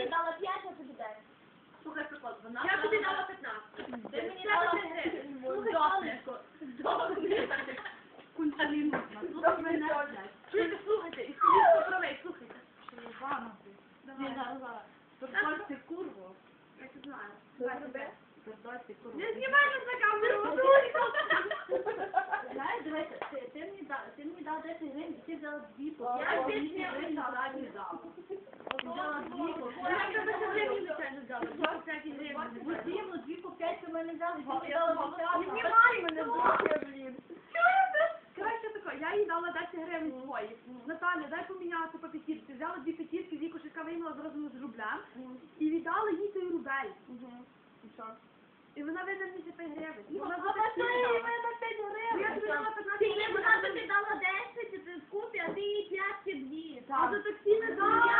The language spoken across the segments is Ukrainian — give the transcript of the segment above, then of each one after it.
мені дала 5, а тобі 10. Слухай прикол, вона... Я тобі дала 15. Ти мені дала тобі 5 гривень. Слухай, сонечко. Здохни. Кунчаліну. Слухай мене, блядь. Чуєте, слухайте, і слухайте правий, слухайте. Ні, зараз, зараз. Пердольте курву. Я це знаю. Пердольте курву. Не знімай нас на камеру. Знаєш, дивися, ти, ти, мені дав, ти мені дав 10 гривень, і ти взяла дві по Я п'ять більше не гривень взяла. задню дав. Ти взяла дві по Я п'ять. тебе ще гривень, звичайно, взяла. 25 гривень. Дві по п'ять ти мене взяла, і ти мені дала Не знімай мене, боже, блін. Чуєте? Коротше тако, я їй дала 10 гривень свої. Наталя, дай поміняти по п'ятірці. Взяла дві п'ятірки, віку шишка вийняла зразу з рублем. І віддала їй той рубель. І що? І вона винна мені за 5 гривень. І вона за А ти дала. мене 5 Ну, гривень. Я тобі дала 15 гривень. вона тобі дала 10, і ти а ти їй 5 чи 2. А за таксі не дала.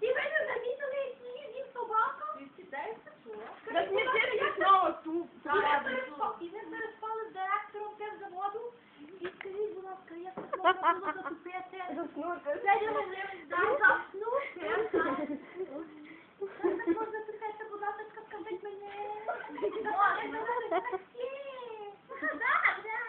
І ви не замітили, які їх собака? Відсідеться чула. Засмітили вікно оту. І ви переспали з директором півзаводу? І скажіть, будь ласка, як це можна було затупити? Заснути. Це не можливість дати. Заснути. Як так можна тихати, будь ласка, скажіть мені? Може, це Так, так.